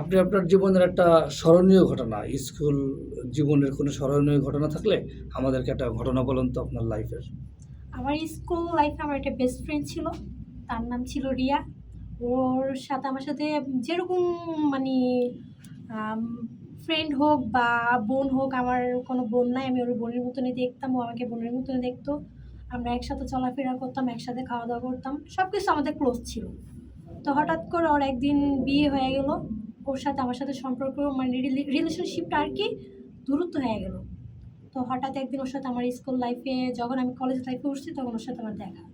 আপনি আপনার জীবনের একটা স্মরণীয় ঘটনা, স্কুল জীবনের কোনো স্মরণীয় ঘটনা থাকলে আমাদেরকে একটা ঘটনা বলুন তো আপনার লাইফের আমার স্কুল লাইফে আমার একটা বেস্ট ফ্রেন্ড ছিল, তার নাম ছিল রিয়া। ওর সাথে আমার সাথে যেরকম মানে ফ্রেন্ড হোক বা বোন হোক, আমার কোনো বোন নাই, আমি ওর বোনের মতনই দেখতাম, ও আমাকে বোনের মতনই দেখতো। আমরা একসাথে চলাফেরা করতাম, একসাথে খাওয়া দাওয়া করতাম সব কিছু আমাদের ক্লোজ ছিল। তো হঠাৎ করে ওর একদিন বিয়ে হয়ে গেল। ওর সাথে আমার সাথে সম্পর্ক মানে রিলেশনশিপটা আর কি দূরত্ব হয়ে গেল। তো হঠাৎ একদিন ওর সাথে আমার স্কুল লাইফে যখন আমি কলেজ লাইফে উঠছি, তখন ওর সাথে আমার দেখা।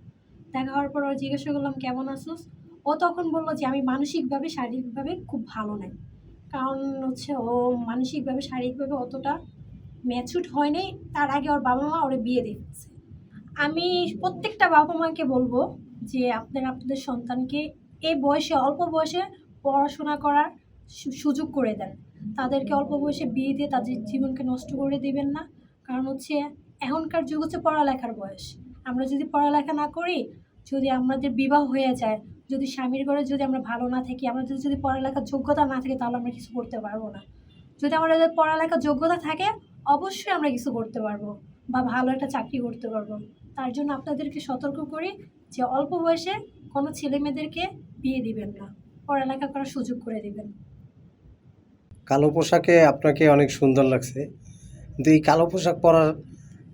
দেখা হওয়ার পর ওর জিজ্ঞাসা করলাম, কেমন আছোস? ও তখন বলল যে, আমি মানসিকভাবে, শারীরিকভাবে খুব ভালো নাই। কারণ হচ্ছে ও মানসিকভাবে, শারীরিকভাবে অতটা ম্যাচুড হয়নি তার আগে ওর বাবা মা ওরে বিয়ে ফেলছে। আমি প্রত্যেকটা বাবা মাকে বলব যে, আপনারা আপনাদের সন্তানকে এই বয়সে, অল্প বয়সে পড়াশোনা করার সুযোগ করে দেন। তাদেরকে অল্প বয়সে বিয়ে দিয়ে তাদের জীবনকে নষ্ট করে দিবেন না। কারণ হচ্ছে এখনকার যুগ হচ্ছে পড়ালেখার বয়স। আমরা যদি পড়ালেখা না করি, যদি আমাদের বিবাহ হয়ে যায়, যদি স্বামীর ঘরে যদি আমরা ভালো না থাকি, আমাদের যদি পড়ালেখার যোগ্যতা না থাকে, তাহলে আমরা কিছু করতে পারব না। যদি আমাদের পড়ালেখার যোগ্যতা থাকে, অবশ্যই আমরা কিছু করতে পারব বা ভালো একটা চাকরি করতে পারব। তার জন্য আপনাদেরকে সতর্ক করি যে অল্প বয়সে কোনো ছেলে মেয়েদেরকে বিয়ে দিবেন না। পড়ালেখা করার সুযোগ করে দিবেন। কালো পোশাকে আপনাকে অনেক সুন্দর লাগছে। কিন্তু এই কালো পোশাক পরার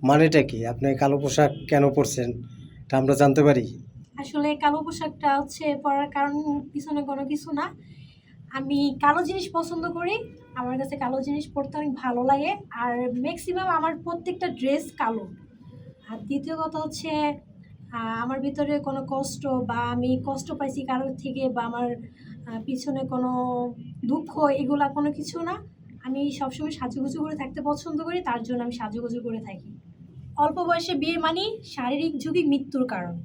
মানেটা কি? আপনি কালো পোশাক কেন পরছেন? এটা আমরা জানতে পারি। আসলে কালো পোশাকটা হচ্ছে পরার কারণ পিছনে কোনো কিছু না। আমি কালো জিনিস পছন্দ করি। আমার কাছে কালো জিনিস পরতে অনেক ভালো লাগে। আর ম্যাক্সিমাম আমার প্রত্যেকটা ড্রেস কালো। আর দ্বিতীয় কথা হচ্ছে আমার ভিতরে কোনো কষ্ট বা আমি কষ্ট পাইছি কারোর থেকে বা আমার পিছনে কোনো দুঃখ, এগুলা কোনো কিছু না। আমি সবসময় সাজুগুজু করে থাকতে পছন্দ করি, তার জন্য আমি সাজুগুজু করে থাকি। অল্প বয়সে বিয়ে মানি শারীরিক যুগী মৃত্যুর কারণ।